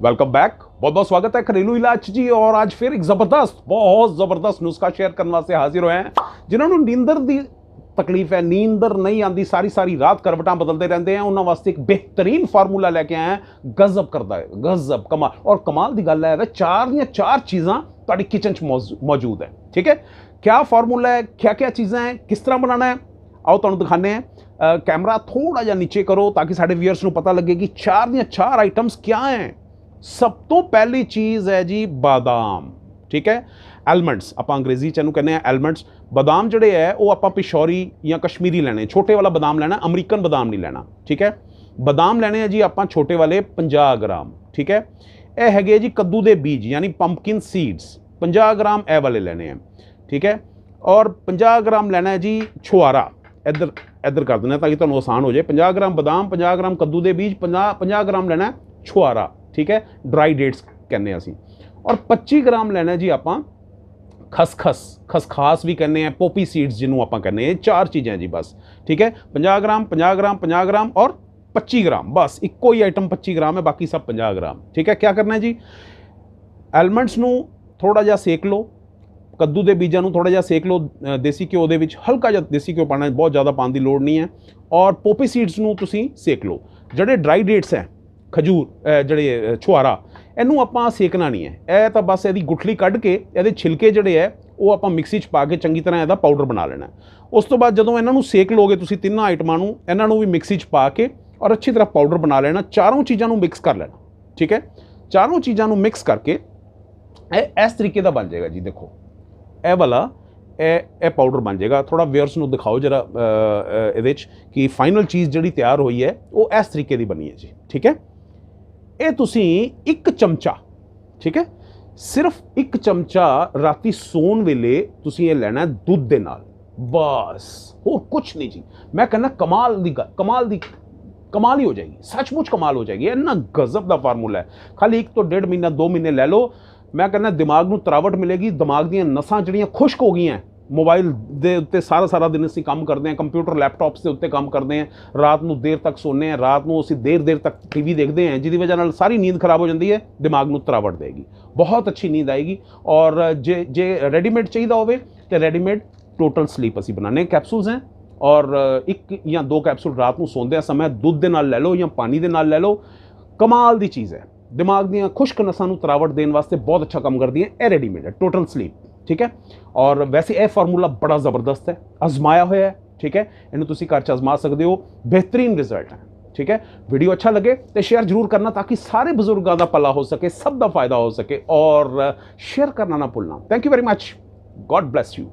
Welcome back बहुत बहुत स्वागत है घरेलू इलाज जी और आज फिर एक जबरदस्त बहुत ਜ਼ਬਰਦਸਤ ਨੁਸਖਾ ਸ਼ੇਅਰ ਕਰਨ ਵਾਸਤੇ ਹਾਜ਼ਰ ਹੋਏ ਹਾਂ ਜਿਨ੍ਹਾਂ ਨੂੰ ਨੀਂਦਰ ਦੀ ਤਕਲੀਫ ਹੈ ਨੀਂਦਰ ਨਹੀਂ ਆਂਦੀ ਸਾਰੀ ਸਾਰੀ ਰਾਤ ਕਰਵਟਾਂ ਬਦਲਦੇ ਰਹਿੰਦੇ ਆ ਉਹਨਾਂ ਵਾਸਤੇ ਇੱਕ ਬਿਹਤਰੀਨ ਫਾਰਮੂਲਾ ਲੈ ਕੇ ਆਏ ਹਾਂ ਗਜ਼ਬ ਕਰਦਾ ਹੈ ਗਜ਼ਬ ਕਮਾਲ ਔਰ ਕਮਾਲ ਦੀ ਗੱਲ ਹੈ ਵੇ ਚਾਰ ਦੀਆਂ ਚਾਰ ਚੀਜ਼ਾਂ ਤੁਹਾਡੀ ਕਿਚਨ 'ਚ ਮੌਜੂ- ਮੌਜੂਦ ਹੈ ਠੀਕ ਹੈ ਕਿਆ ਫਾਰਮੂਲਾ ਹੈ ਕਿਆ ਕਿਆ ਚੀਜ਼ਾਂ ਹੈ ਕਿਸ ਤਰ੍ਹਾਂ ਬਣਾਉਣਾ ਹੈ ਆਓ ਤੁਹਾਨੂੰ ਦਿਖਾਉਂਦੇ ਹਾਂ ਅ, ਕੈਮਰਾ ਥੋੜਾ ਜਿਹਾ ਨੀਚੇ ਕਰੋ ਤਾਂ ਕਿ ਸਾਡੇ ਵੀਅਰਸ ਨੂੰ ਪਤਾ ਲੱਗੇ ਕਿ ਚਾਰ ਦੀਆਂ ਚਾਰ ਆਈਟਮਸ ਕਿਆ ਹੈ ਸਭ ਤੋਂ ਪਹਿਲੀ ਚੀਜ਼ ਹੈ ਜੀ ਬਾਦਾਮ, ਠੀਕ ਹੈ? ਐਲਮੰਡਸ, ਆਪਾਂ ਅੰਗਰੇਜ਼ੀ ਚ ਇਹਨੂੰ ਕਹਿੰਦੇ ਆ ਐਲਮੰਡਸ। ਬਾਦਾਮ ਜਿਹੜੇ ਹੈ, ਉਹ ਆਪਾਂ ਪਿਸ਼ੌਰੀ ਜਾਂ ਕਸ਼ਮੀਰੀ ਲੈਣੇ, ਛੋਟੇ ਵਾਲਾ ਬਾਦਾਮ ਲੈਣਾ, ਅਮਰੀਕਨ ਬਾਦਾਮ ਨਹੀਂ ਲੈਣਾ, ਠੀਕ ਹੈ? ਬਾਦਾਮ ਲੈਣੇ ਆ ਜੀ ਆਪਾਂ ਛੋਟੇ ਵਾਲੇ 50 ਗ੍ਰਾਮ, ਠੀਕ ਹੈ? ਇਹ ਹੈਗੇ ਜੀ ਕੱਦੂ ਦੇ ਬੀਜ, ਯਾਨੀ ਪੰਪਕਿਨ ਸੀਡਸ 50 ਗ੍ਰਾਮ ਇਹ ਵਾਲੇ ਲੈਣੇ ਆ, ਠੀਕ ਹੈ? ਔਰ 50 ਗ੍ਰਾਮ ਲੈਣਾ ਹੈ ਜੀ ਛੁਆਰਾ ਇੱਧਰ ਇੱਧਰ ਕਰ ਦਿੰਦੇ ਹਾਂ ਤਾਂ ਕਿ ਤੁਹਾਨੂੰ ਆਸਾਨ ਹੋ ਜਾਏ। 50 ਗ੍ਰਾਮ ਬਾਦਾਮ 50 ਗ੍ਰਾਮ ਕੱਦੂ ਦੇ ਬੀਜ 50 50 ਗ੍ਰਾਮ ਲੈਣਾ ਛੁਆਰਾ ਠੀਕ ਹੈ? ਡਰਾਈ ਡੇਟਸ ਕਹਿੰਦੇ ਹਾਂ ਅਸੀਂ। ਔਰ 25 ਗ੍ਰਾਮ ਲੈਣਾ ਜੀ ਆਪਾਂ ਖਸਖਸ, ਖਸਖਾਸ ਵੀ ਕਹਿੰਦੇ ਆ, ਪੋਪੀ ਸੀਡਸ ਜਿਹਨੂੰ ਆਪਾਂ ਕਹਿੰਦੇ ਆ, ਇਹ ਚਾਰ ਚੀਜ਼ਾਂ ਜੀ ਬਸ। ਠੀਕ ਹੈ? 50 ਗ੍ਰਾਮ 50 ਗ੍ਰਾਮ 50 ਗ੍ਰਾਮ ਔਰ 25 ਗ੍ਰਾਮ, ਬਸ, ਇੱਕੋ ਹੀ ਆਈਟਮ 25 ਗ੍ਰਾਮ ਹੈ, ਬਾਕੀ ਸਭ 50 ਗ੍ਰਾਮ। ਠੀਕ ਹੈ? ਕੀ ਕਰਨਾ ਹੈ ਜੀ? ਐਲਮੰਡਸ ਨੂੰ ਥੋੜਾ ਜਿਹਾ ਸੇਕ ਲਓ। ਕੱਦੂ ਦੇ ਬੀਜਾਂ ਨੂੰ ਥੋੜਾ ਜਿਹਾ ਸੇਕ ਲਓ। ਦੇਸੀ ਘਿਓ ਦੇ ਵਿੱਚ ਹਲਕਾ ਜਿਹਾ ਦੇਸੀ ਘਿਓ ਪਾਣਾ ਬਹੁਤ ਜ਼ਿਆਦਾ ਪਾਉਣ ਦੀ ਲੋੜ ਨਹੀਂ ਹੈ। ਔਰ ਪੋਪੀ ਸੀਡਸ ਨੂੰ ਤੁਸੀਂ ਸੇਕ ਲਓ। ਜਿਹੜੇ ਡਰਾਈ ਡੇਟਸ ਹੈ ਖਜੂਰ ਜਿਹੜੇ ਛੁਹਾਰਾ, ਇਹਨੂੰ ਆਪਾਂ ਸੇਕਣਾ ਨਹੀਂ ਹੈ। ਇਹ ਤਾਂ ਬਸ ਇਹਦੀ ਗੁਠਲੀ ਕੱਢ ਕੇ ਇਹਦੇ ਛਿਲਕੇ ਜਿਹੜੇ ਹੈ, ਉਹ ਆਪਾਂ ਮਿਕਸੀ 'ਚ ਪਾ ਕੇ ਚੰਗੀ ਤਰ੍ਹਾਂ ਇਹਦਾ ਪਾਊਡਰ ਬਣਾ ਲੈਣਾ ਉਸ ਤੋਂ ਬਾਅਦ ਜਦੋਂ ਇਹਨਾਂ ਨੂੰ ਸੇਕ ਲੋਗੇ ਤੁਸੀਂ ਤਿੰਨਾਂ ਆਈਟਮਾਂ ਨੂੰ, ਇਹਨਾਂ ਨੂੰ ਵੀ ਮਿਕਸੀ 'ਚ ਪਾ ਕੇ ਔਰ ਅੱਛੀ ਤਰ੍ਹਾਂ ਪਾਊਡਰ ਬਣਾ ਲੈਣਾ, ਚਾਰੋਂ ਚੀਜ਼ਾਂ ਨੂੰ ਮਿਕਸ ਕਰ ਲੈਣਾ, ਠੀਕ ਹੈ? ਚਾਰੋਂ ਚੀਜ਼ਾਂ ਨੂੰ ਮਿਕਸ ਕਰਕੇ ਇਹ, ਇਸ ਤਰੀਕੇ ਦਾ ਬਣ ਜਾਏਗਾ ਜੀ, ਦੇਖੋ। ਇਹ ਵਾਲਾ, ਇਹ ਇਹ ਪਾਊਡਰ ਬਣ ਜਾਏਗਾ। ਥੋੜਾ ਵਿਅਰਸ ਨੂੰ ਦਿਖਾਓ ਜਰਾ ਇਹਦੇ ਵਿੱਚ ਕਿ ਫਾਈਨਲ ਚੀਜ਼ ਜਿਹੜੀ ਤਿਆਰ ਹੋਈ ਹੈ, ਉਹ ਇਸ ਤਰੀਕੇ ਦੀ ਬਣੀ ਹੈ ਜੀ, ਠੀਕ ਹੈ? ਇਹ ਤੁਸੀਂ ਇੱਕ ਚਮਚਾ, ਠੀਕ ਹੈ? ਸਿਰਫ ਇੱਕ ਚਮਚਾ ਰਾਤੀ ਸੌਣ ਵੇਲੇ ਤੁਸੀਂ ਇਹ ਲੈਣਾ ਦੁੱਧ ਦੇ ਨਾਲ। ਬਸ, ਹੋਰ ਕੁਝ ਨਹੀਂ ਜੀ। ਮੈਂ ਕਹਿੰਦਾ ਕਮਾਲ ਦੀ ਗੱਲ, ਕਮਾਲ ਦੀ, ਕਮਾਲ ਹੀ ਹੋ ਜਾਏਗੀ। ਸੱਚਮੁੱਚ ਕਮਾਲ ਹੋ ਜਾਏਗੀ। ਇੰਨਾ ਗਜ਼ਬ ਦਾ ਫਾਰਮੂਲਾ ਹੈ। ਖਾਲੀ ਇੱਕ ਤੋਂ ਡੇਢ ਮਹੀਨਾ, ਦੋ ਮਹੀਨੇ ਲੈ ਲਓ। ਮੈਂ ਕਹਿੰਦਾ ਦਿਮਾਗ ਨੂੰ ਤਰਾਵਟ ਮਿਲੇਗੀ, ਦਿਮਾਗ ਦੀਆਂ ਨਸਾਂ ਜਿਹੜੀਆਂ ਖੁਸ਼ਕ ਹੋ ਗਈਆਂ ਮੋਬਾਈਲ ਦੇ ਉੱਤੇ ਸਾਰਾ ਸਾਰਾ ਦਿਨ ਅਸੀਂ ਕੰਮ ਕਰਦੇ ਹਾਂ, ਕੰਪਿਊਟਰ, ਲੈਪਟਾਪਸ ਦੇ ਉੱਤੇ ਕੰਮ ਕਰਦੇ ਹਾਂ, ਰਾਤ ਨੂੰ ਦੇਰ ਤੱਕ ਸੌਂਦੇ ਹਾਂ, ਰਾਤ ਨੂੰ ਅਸੀਂ ਦੇਰ ਦੇਰ ਤੱਕ ਟੀਵੀ ਦੇਖਦੇ ਹਾਂ, ਜਿਹਦੀ ਵਜ੍ਹਾ ਨਾਲ ਸਾਰੀ ਨੀਂਦ ਖਰਾਬ ਹੋ ਜਾਂਦੀ ਹੈ, ਦਿਮਾਗ ਨੂੰ ਤਰਾਵਟ ਦੇਗੀ। ਬਹੁਤ ਅੱਛੀ ਨੀਂਦ ਆਏਗੀ ਔਰ ਜੇ ਜੇ ਰੈਡੀਮੇਡ ਚਾਹੀਦਾ ਹੋਵੇ ਤੇ ਰੈਡੀਮੇਡ ਟੋਟਲ ਸਲੀਪ ਅਸੀਂ ਬਣਾਉਂਦੇ ਹਾਂ। ਕੈਪਸੂਲਸ ਹੈ ਔਰ ਇੱਕ ਜਾਂ ਦੋ ਕੈਪਸੂਲ ਰਾਤ ਨੂੰ ਸੌਂਦਿਆਂ ਸਮੇਂ, ਦੁੱਧ ਦੇ ਨਾਲ ਲੈ ਲਓ ਜਾਂ ਪਾਣੀ ਦੇ ਨਾਲ ਲੈ ਲਓ, ਕਮਾਲ ਦੀ ਚੀਜ਼ ਹੈ। ਦਿਮਾਗ ਦੀਆਂ ਖੁਸ਼ਕ ਨਸਾਂ ਨੂੰ ਤਰਾਵਟ ਦੇਣ ਵਾਸਤੇ ਬਹੁਤ ਅੱਛਾ ਕੰਮ ਕਰਦੀ ਹੈ, ਇਹ ਰੈਡੀਮੇਡ ਹੈ ਟੋਟਲ ਸਲੀਪ ਠੀਕ ਹੈ? ਔਰ ਵੈਸੇ ਇਹ ਫਾਰਮੂਲਾ ਬੜਾ ਜ਼ਬਰਦਸਤ ਹੈ, ਅਜ਼ਮਾਇਆ ਹੋਇਆ ਹੈ, ਠੀਕ ਹੈ? ਇਹਨੂੰ ਤੁਸੀਂ ਘਰ ਚ ਅਜ਼ਮਾ ਸਕਦੇ ਹੋ, ਬਿਹਤਰੀਨ ਰਿਜ਼ਲਟ ਹੈ, ਠੀਕ ਹੈ? ਵੀਡੀਓ ਅੱਛਾ ਲੱਗੇ ਤੇ ਸ਼ੇਅਰ ਜ਼ਰੂਰ ਕਰਨਾ ਤਾਂ ਕਿ ਸਾਰੇ ਬਜ਼ੁਰਗਾਂ ਦਾ ਭਲਾ ਹੋ ਸਕੇ, ਸਭ ਦਾ ਫਾਇਦਾ ਹੋ ਸਕੇ ਔਰ ਸ਼ੇਅਰ ਕਰਨਾ ਨਾ ਭੁੱਲਣਾ। Thank you very much God bless you